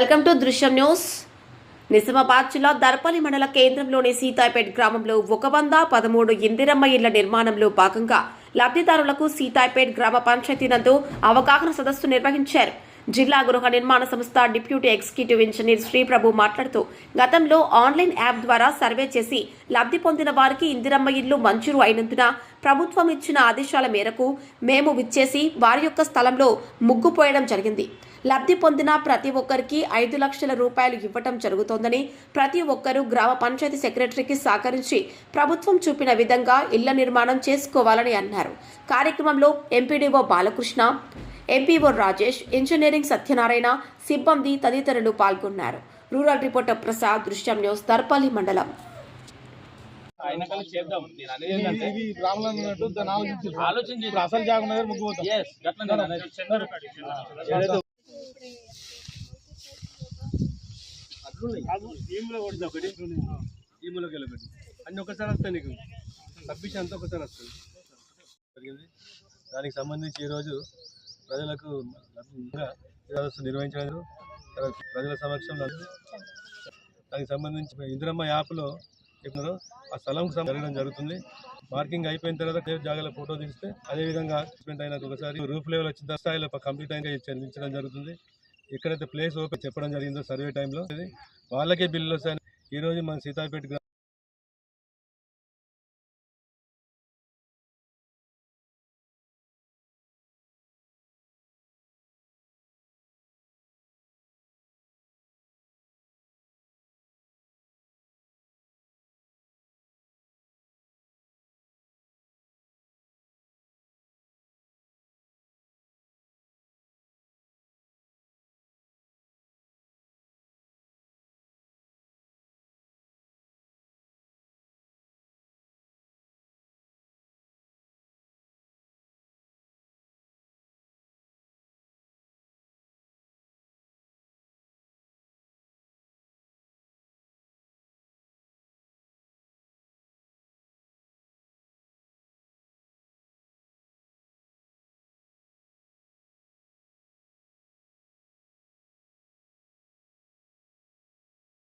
Welcome to Drishyam news. Nizamabad జిల్లా దర్పల్లి మండల కేంద్రంలోని సీతాయిపేట్ గ్రామంలో ఒక వంద పదమూడు ఇందిరమ్మ ఇళ్ళ నిర్మాణంలో భాగంగా లబ్ధిదారులకు సీతాయిపేట్ గ్రామ పంచాయతీ నందు అవగాహన సదస్సు నిర్వహించారు. జిల్లా గృహ నిర్మాణ సంస్థ డిప్యూటీ ఎగ్జిక్యూటివ్ ఇంజనీర్ శ్రీప్రభు మాట్లాడుతూ గతంలో ఆన్లైన్ యాప్ ద్వారా సర్వే చేసి లబ్ధి పొందిన వారికి ఇందిరమ్మ ఇల్లు మంజూరు అయినందున ప్రభుత్వం ఇచ్చిన ఆదేశాల మేరకు మేము విచ్చేసి వారి యొక్క స్థలంలో ముగ్గు పోయడం జరిగింది. లబ్ధి పొందిన ప్రతి ఒక్కరికి ఐదు లక్షల రూపాయలు ఇవ్వటం జరుగుతోందని ప్రతి ఒక్కరూ గ్రామ పంచాయతీ సెక్రటరీకి సహకరించి ప్రభుత్వం చూపిన విధంగా ఇళ్ళ నిర్మాణం చేసుకోవాలని అన్నారు. కార్యక్రమంలో MPDO Balakrishna MPO Rajesh engineering Satyanarayana సిబ్బంది తదితరులు పాల్గొన్నారు. రూరల్ రిపోర్టర్ ప్రసాద్ దృశ్యం న్యూస్ దర్పల్లి మండలం. ఆలోచించి అసలు దగ్గర ముగ్గు పోతాం ఎస్ గట్లనే అనేది. ఏదైతే ఈ మూలకి వెళ్ళబెట్టి అన్ని ఒకసారి వస్తాయి నీకు సబ్మిషన్ అంతా ఒకసారి వస్తుంది జరిగింది దానికి సంబంధించి ఈరోజు ప్రజలకు లబ్ధిగా సదస్సు నిర్వహించడం ప్రజల సమక్షంలో దానికి సంబంధించి ఇందిరమ్మ యాప్లో ఎక్కడో ఆ స్థలంకు జరగడం జరుగుతుంది. మార్కింగ్ అయిపోయిన తర్వాత జాగాలో ఫోటో తీస్తే అదేవిధంగా అసెస్మెంట్ అయిన ఒకసారి రూఫ్ లెవెల్ వచ్చిన స్థాయిలో కంప్లీట్ అయిన చెల్లించడం జరుగుతుంది. ఎక్కడైతే ప్లేస్ ఓపెన్ చెప్పడం జరిగిందో సర్వే టైంలో వాళ్ళకే బిల్లు వస్తాయి ఈ రోజు మన సీతాపేట